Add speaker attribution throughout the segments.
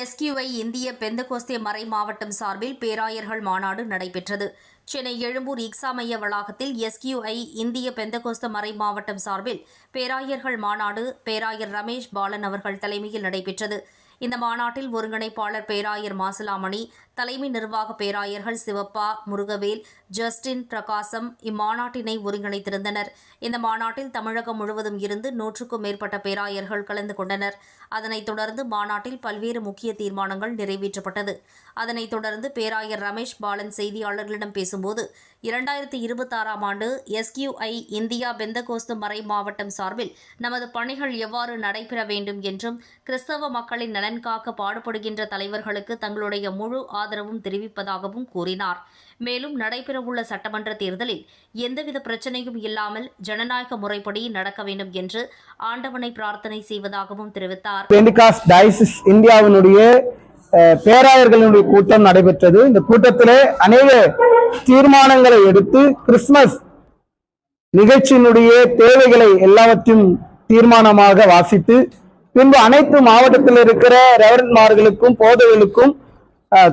Speaker 1: எஸ்கியூஐ இந்திய பெந்தகோஸ்தே மறை மாவட்டம் சார்பில் பேராயர்கள் மாநாடு நடைபெற்றது. சென்னை எழும்பூர் இக்ஸா மைய வளாகத்தில் எஸ்கியூஐ இந்திய பெந்தகோஸ்த மறை மாவட்டம் சார்பில் பேராயர்கள் மாநாடு பேராயர் ரமேஷ் பாலன் அவர்கள் தலைமையில் நடைபெற்றது. இந்த மாநாட்டில் ஒருங்கிணைப்பாளர் பேராயர் மாசிலாமணி தலைமை நிர்வாக பேராயர்கள் சிவப்பா முருகவேல் ஜஸ்டின் பிரகாசம் இம்மாநாட்டினை ஒருங்கிணைத்திருந்தனர். இந்த மாநாட்டில் தமிழகம் முழுவதும் இருந்து நூற்றுக்கும் மேற்பட்ட பேராயர்கள் கலந்து கொண்டனர். அதனைத் தொடர்ந்து மாநாட்டில் பல்வேறு முக்கிய தீர்மானங்கள் நிறைவேற்றப்பட்டது. அதனைத் தொடர்ந்து பேராயர் ரமேஷ் பாலன் செய்தியாளர்களிடம் பேசும்போது இரண்டாயிரத்தி இருபத்தாறாம் ஆண்டு எஸ்கியூஐ இந்தியா பெந்தகோஸ்து மறை மாவட்டம் சார்பில் நமது பணிகள் எவ்வாறு நடைபெற வேண்டும் என்றும் கிறிஸ்தவ மக்களின் நலன் காக்க பாடுபடுகின்ற தலைவர்களுக்கு தங்களுடைய முழு ஆதரவும் தெரிவிப்பதாகவும் கூறினார். மேலும் நடைபெறவுள்ள சட்டமன்ற தேர்தலில் எந்தவித பிரச்சனையும் இல்லாமல் ஜனநாயக முறைப்படி நடக்க வேண்டும் என்று ஆண்டவனை பிரார்த்தனை செய்வதாகவும் தெரிவித்தார்.
Speaker 2: இந்தியாவினுடைய பேராயர்களுடைய கூட்டம் நடைபெற்றது. இந்த கூட்டத்திலே அநேக தீர்மானங்களை எடுத்து கிறிஸ்துமஸ் நிகழ்ச்சியினுடைய தேவைகளை எல்லாவற்றையும் தீர்மானமாக வாசித்து பின்பு அனைத்து மாவட்டத்தில் இருக்கிற ரெவரன்மார்களுக்கும் போதைகளுக்கும்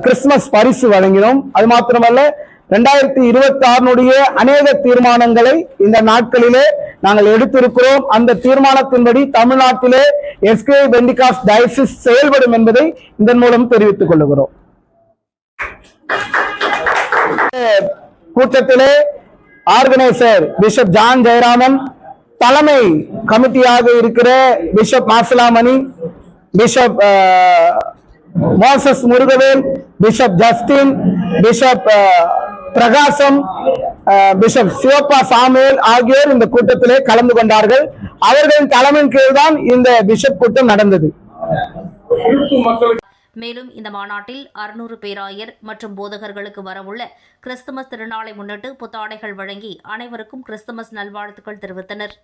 Speaker 2: கிறிஸ்துமஸ் பரிசு வழங்கினோம். அது மாத்திரமல்ல ரெண்டாயிரத்தி இருபத்தி ஆறுனுடைய அநேக தீர்மானங்களை இந்த நாட்களிலே நாங்கள் எடுத்திருக்கிறோம். அந்த தீர்மானத்தின்படி தமிழ்நாட்டிலே எஸ்கே பெண்டிகாஸ் டயசிஸ் செயல்படும் என்பதை இதன் மூலம் தெரிவித்துக் கொள்கிறோம் கூட்டத்திலே ஆர்கனைசர் பிஷப் ஜான் ஜெயராமன் தலைமை கமிட்டியாக இருக்கிற bishop Masilamani bishop Moses Murugavel bishop Justin bishop Prakasam bishop Sivappa Samuel ஆகியோர் இந்த கூட்டத்திலே கலந்து கொண்டார்கள். அவர்களின் தலைமையின் கீழ் தான் இந்த பிஷப் கூட்டம் நடந்தது.
Speaker 1: மேலும் இந்த மாநாட்டில் அறுநூறு பேராயர் மற்றும் போதகர்களுக்கு வரவுள்ள கிறிஸ்துமஸ் திருநாளை முன்னிட்டு புத்தாடைகள் வழங்கி அனைவருக்கும் கிறிஸ்துமஸ் நல்வாழ்த்துக்கள் தெரிவித்தனர்.